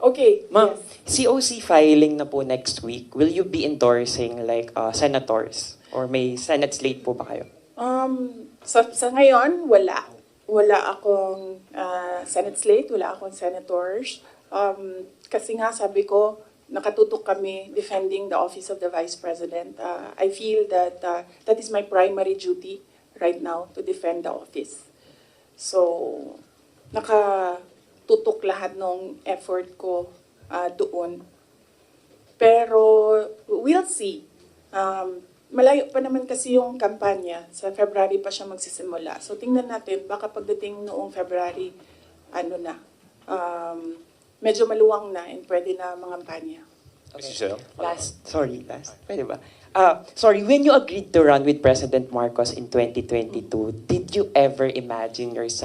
Okay, Ma'am, yes. COC filing na po next week. Will you be endorsing like uh, senators? Or may Senate slate po ba kayo? Um, sa, sa ngayon, wala. Wala akong ah, Senate slate, wala akong senators. Um, kasi nga sabi ko, nakatutok kami defending the office of the Vice President. Ah, I feel that ah, that is my primary duty right now to defend the office. So, nakatutok lahat ng effort ko ah, doon. Pero we'll see. Um, malayo pa naman kasi yung kampanya. Sa February pa siya magsisimula. So tingnan natin, baka pagdating noong February, ano na, um, medyo maluwang na and pwede na mangampanya. Chair. Last, sorry, last. Pwede ba? Uh, sorry, when you agreed to run with President Marcos in 2022, did you ever imagine yourself